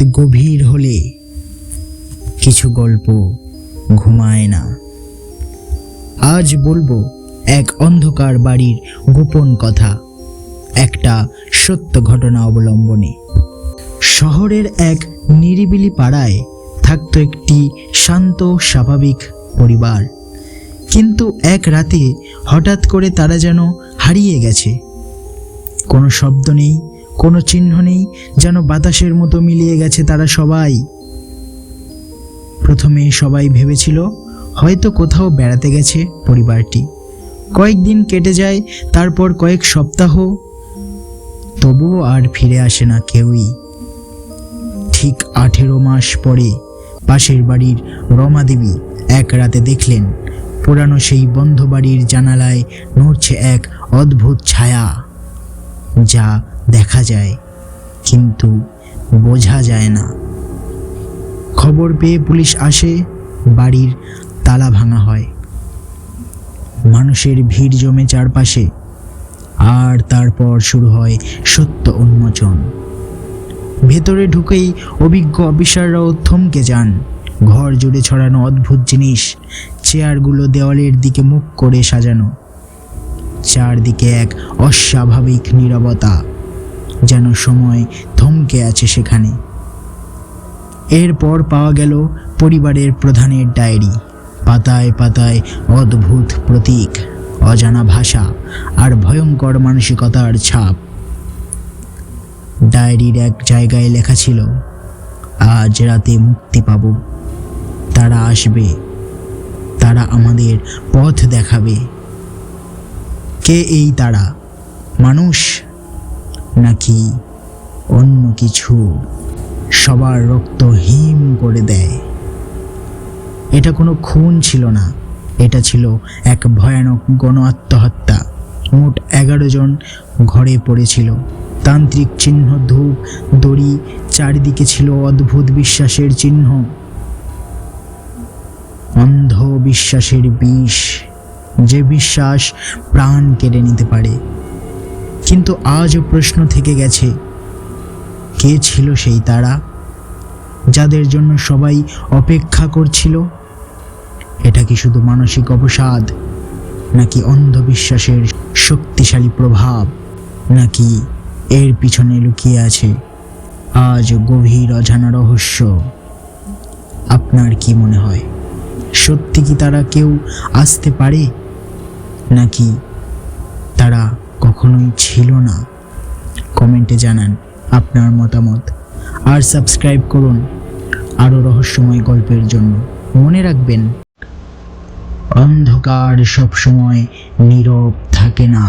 রাত গভীর হলে কিছু গল্প ঘুমায় না। আজ বলব, এক অন্ধকার বাড়ির গোপন কথা, একটা সত্য ঘটনা অবলম্বনে। শহরের এক নিরিবিলি পাড়ায় থাকতো একটি শান্ত, স্বাভাবিক পরিবার। কিন্তু এক রাতে হঠাৎ করে তারা যেন হারিয়ে গেছে। কোনো শব্দ নেই কোনো চিহ্ন নেই যেন বাতাসের মতো মিলিয়ে গেছে তারা সবাই। প্রথমে সবাই ভেবেছিল, হয়তো কোথাও বেড়াতে গেছে পরিবারটি। কয়েকদিন কেটে যায়, তারপর কয়েক সপ্তাহ, তবুও আর ফিরে আসে না কেউই। ঠিক আঠেরো মাস পরে পাশের বাড়ির রমা দেবী এক রাতে দেখলেন, পুরানো সেই বন্ধ বাড়ির জানালায় নড়ছে এক অদ্ভুত ছায়া, যা দেখা যায়, কিন্তু বোঝা যায় না। খবর পেয়ে পুলিশ আসে, বাড়ির তালা ভাঙা হয়। মানুষের ভিড় জমে চারপাশে, আর তারপর শুরু হয় সত্য উন্মোচন। ভেতরে ঢুকেই অভিজ্ঞ অফিসাররাও থমকে যান। ঘর জুড়ে ছড়ানো অদ্ভুত জিনিস, চেয়ারগুলো দেওয়ালের দিকে মুখ করে সাজানো। চারদিকে এক অস্বাভাবিক নীরবতা। যেন সময় থমকে আছে সেখানে। এরপর পাওয়া গেল পরিবারের প্রধানের ডায়েরি। পাতায় পাতায় অদ্ভুত প্রতীক, অজানা ভাষা আর ভয়ঙ্কর মানসিকতার ছাপ। ডায়েরির এক জায়গায় লেখা ছিল, আজ রাতে মুক্তি পাব। তারা আসবে। তারা আমাদের পথ দেখাবে। কে এই তারা? মানুষ নাকি অন্য কিছু সবার রক্ত হিম করে দেয়। এটা কোনো খুন ছিল না। এটা ছিল এক ভয়ানক গণ আত্মহত্যা মোট এগারো জন ঘরে পড়েছিল। তান্ত্রিক চিহ্ন ধূপ, দড়ি, চারিদিকে ছিল অদ্ভুত বিশ্বাসের চিহ্ন। অন্ধ বিশ্বাসের বিষ, যে বিশ্বাস প্রাণ কেড়ে নিতে পারে। কিন্তু আজও প্রশ্ন থেকে গেছে, কে ছিল সেই তারা যাদের জন্য সবাই অপেক্ষা করছিল? এটা কি শুধু মানসিক অবসাদ, নাকি অন্ধবিশ্বাসের শক্তিশালী প্রভাব, নাকি এর পিছনে লুকিয়ে আছে আজ গভীর অজানা রহস্য? আপনার কি মনে হয়, সত্যি কি তারা কেউ আসতে পারে, নাকি তারা কখনোই ছিল না। কমেন্টে জানান আপনার মতামত। আর সাবস্ক্রাইব করুন আরও রহস্যময় গল্পের জন্য। মনে রাখবেন, অন্ধকার সবসময় নীরব থাকে না।